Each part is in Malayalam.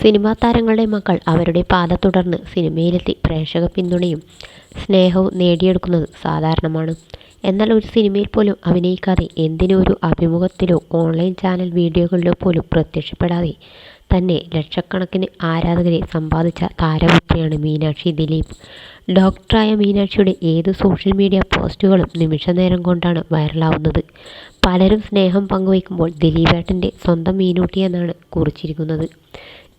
സിനിമാ താരങ്ങളുടെ മക്കൾ അവരുടെ പാത തുടർന്ന് സിനിമയിലെത്തി പ്രേക്ഷക പിന്തുണയും സ്നേഹവും നേടിയെടുക്കുന്നത് സാധാരണമാണ്. എന്നാൽ ഒരു സിനിമയിൽ പോലും അഭിനയിക്കാതെ എന്തിനും ഒരു അഭിമുഖത്തിലോ ഓൺലൈൻ ചാനൽ വീഡിയോകളിലോ പോലും പ്രത്യക്ഷപ്പെടാതെ തന്നെ ലക്ഷക്കണക്കിന് ആരാധകരെ സമ്പാദിച്ച താരപുത്രിയാണ് മീനാക്ഷി ദിലീപ്. ഡോക്ടറായ മീനാക്ഷിയുടെ ഏത് സോഷ്യൽ മീഡിയ പോസ്റ്റുകളും നിമിഷനേരം കൊണ്ടാണ് വൈറലാവുന്നത്. പലരും സ്നേഹം പങ്കുവയ്ക്കുമ്പോൾ ദിലീപേട്ടന്റെ സ്വന്തം മീനൂട്ടി എന്നാണ് കുറിച്ചിരിക്കുന്നത്.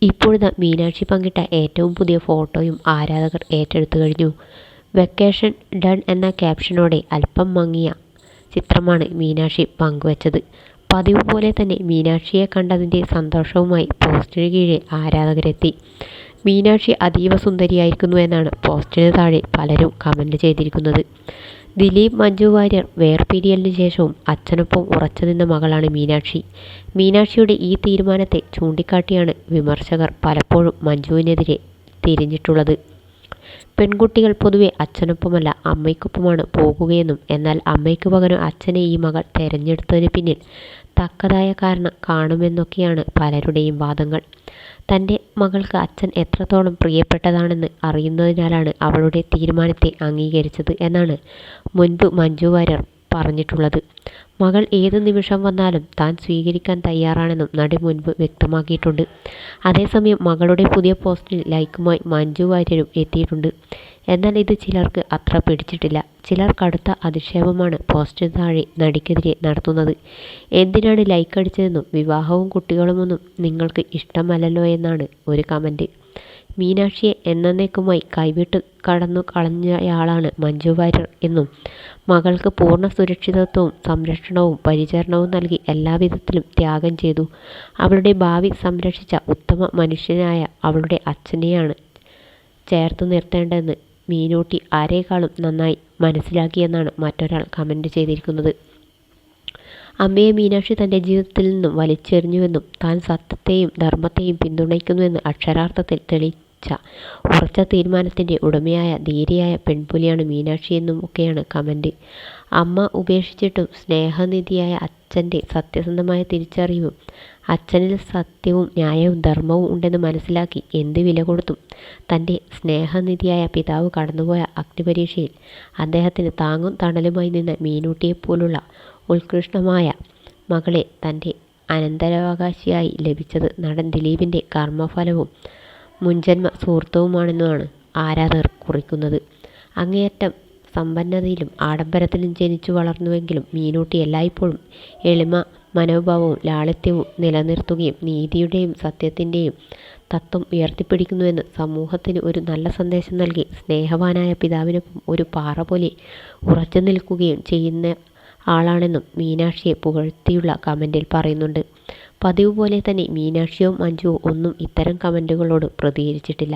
ഇപ്പോഴത്തെ മീനാക്ഷി പങ്കിട്ട ഏറ്റവും പുതിയ ഫോട്ടോയും ആരാധകർ ഏറ്റെടുത്തു കഴിഞ്ഞു. വെക്കേഷൻ ഡൺ എന്ന ക്യാപ്ഷനോടെ അല്പം മങ്ങിയ ചിത്രമാണ് മീനാക്ഷി പങ്കുവച്ചത്. പതിവ് പോലെ തന്നെ മീനാക്ഷിയെ കണ്ടതിന്റെ സന്തോഷവുമായി പോസ്റ്റിന് കീഴെ ആരാധകരെത്തി. മീനാക്ഷി അതീവ സുന്ദരിയായിരിക്കുന്നു എന്നാണ് പോസ്റ്റിന് താഴെ പലരും കമന്റ് ചെയ്തിരിക്കുന്നത്. ദിലീപ് മഞ്ജു വാര്യർ വേർപിരിയലിന് ശേഷവും അച്ഛനൊപ്പം ഉറച്ചു നിന്ന മകളാണ് മീനാക്ഷി. മീനാക്ഷിയുടെ ഈ തീരുമാനത്തെ ചൂണ്ടിക്കാട്ടിയാണ് വിമർശകർ പലപ്പോഴും മഞ്ജുവിനെതിരെ തിരിഞ്ഞിട്ടുള്ളത്. പെൺകുട്ടികൾ പൊതുവെ അച്ഛനൊപ്പമല്ല അമ്മയ്ക്കൊപ്പമാണ് പോകുകയെന്നും എന്നാൽ അമ്മയ്ക്ക് പകരം അച്ഛനെ ഈ മകൾ തെരഞ്ഞെടുത്തതിന് പിന്നിൽ തക്കതായ കാരണം കാണുമെന്നൊക്കെയാണ് പലരുടെയും വാദങ്ങൾ. തന്റെ മകൾക്ക് അച്ഛൻ എത്രത്തോളം പ്രിയപ്പെട്ടതാണെന്ന് അറിയുന്നതിനാലാണ് അവളുടെ തീരുമാനത്തെ അംഗീകരിച്ചത് എന്നാണ് മുൻപ് മഞ്ജു വാര്യർ പറഞ്ഞിട്ടുള്ളത്. മകൾ ഏത് നിമിഷം വന്നാലും താൻ സ്വീകരിക്കാൻ തയ്യാറാണെന്നും നടി മുൻപ് വ്യക്തമാക്കിയിട്ടുണ്ട്. അതേസമയം മകളുടെ പുതിയ പോസ്റ്റിൽ ലൈക്കുമായി മഞ്ജു വാര്യരും എത്തിയിട്ടുണ്ട്. എന്നാൽ ഇത് ചിലർക്ക് അത്ര പിടിച്ചിട്ടില്ല. ചിലർ കടുത്ത അധിക്ഷേപമാണ് പോസ്റ്റിന് താഴെ നടിക്കെതിരെ നടത്തുന്നത്. എന്തിനാണ് ലൈക്ക് അടിച്ചതെന്നും വിവാഹവും കുട്ടികളുമൊന്നും നിങ്ങൾക്ക് ഇഷ്ടമല്ലല്ലോ എന്നാണ് ഒരു കമന്റ് മീനാക്ഷിയെ എന്നേക്കുമായി കൈവിട്ട് കടന്നു കളഞ്ഞയാളാണ് മഞ്ജു വാര്യർ എന്നും മകൾക്ക് പൂർണ സുരക്ഷിതത്വവും സംരക്ഷണവും പരിചരണവും നൽകി എല്ലാവിധത്തിലും ത്യാഗം ചെയ്തു. അവളുടെ ഭാവി സംരക്ഷിച്ച ഉത്തമ മനുഷ്യനായ അവളുടെ അച്ഛനെയാണ് ചേർത്ത് നിർത്തേണ്ടതെന്ന് മീനൂട്ടി ആരേക്കാളും നന്നായി മനസ്സിലാക്കിയെന്നാണ് മറ്റൊരാൾ കമന്റ് ചെയ്തിരിക്കുന്നത്. അമ്മയെ മീനാക്ഷി തന്റെ ജീവിതത്തിൽ നിന്നും വലിച്ചെറിഞ്ഞുവെന്നും താൻ സത്യത്തെയും ധർമ്മത്തെയും പിന്തുണയ്ക്കുന്നുവെന്ന് അക്ഷരാർത്ഥത്തിൽ തെളിയിച്ച ഉറച്ച ഉറച്ച തീരുമാനത്തിന്റെ ഉടമയായ ധീരയായ പെൺപുലിയാണ് മീനാക്ഷി എന്നും ഒക്കെയാണ് കമന്റ് അമ്മ ഉപേക്ഷിച്ചിട്ടും സ്നേഹനിധിയായ അച്ഛന്റെ സത്യസന്ധമായ തിരിച്ചറിവും അച്ഛനിൽ സത്യവും ന്യായവും ധർമ്മവും ഉണ്ടെന്ന് മനസ്സിലാക്കി എന്ത് വില കൊടുത്തും തന്റെ സ്നേഹനിധിയായ പിതാവ് കടന്നുപോയ അഗ്നിപരീക്ഷയിൽ അദ്ദേഹത്തിന് താങ്ങും തണലുമായി നിന്ന മീനൂട്ടിയെപ്പോലുള്ള ഉത്കൃഷ്ടമായ മകളെ തന്റെ അനന്തരാവകാശിയായി ലഭിച്ചത് നടൻ ദിലീപിന്റെ കർമ്മഫലവും മുൻജന്മ സുഹൃത്തുവുമാണെന്നാണ് ആരാധകർ കുറിക്കുന്നത്. അങ്ങേയറ്റം സമ്പന്നതയിലും ആഡംബരത്തിലും ജനിച്ചു വളർന്നുവെങ്കിലും മീനൂട്ടി എല്ലായ്പ്പോഴും എളിമ മനോഭാവവും ലാളിത്യവും നിലനിർത്തുകയും നീതിയുടെയും സത്യത്തിന്റെയും തത്വം ഉയർത്തിപ്പിടിക്കുന്നുവെന്ന് സമൂഹത്തിന് ഒരു നല്ല സന്ദേശം നൽകി സ്നേഹവാനായ പിതാവിനൊപ്പം ഒരു പാറ പോലെ ഉറച്ചു നിൽക്കുകയും ചെയ്യുന്ന ആളാണെന്നും മീനാക്ഷിയെ പുകഴ്ത്തിയുള്ള കമന്റിൽ പറയുന്നുണ്ട്. പതിവ് പോലെ തന്നെ മീനാക്ഷിയോ മഞ്ജുവോ ഒന്നും ഇത്തരം കമന്റുകളോട് പ്രതികരിച്ചിട്ടില്ല.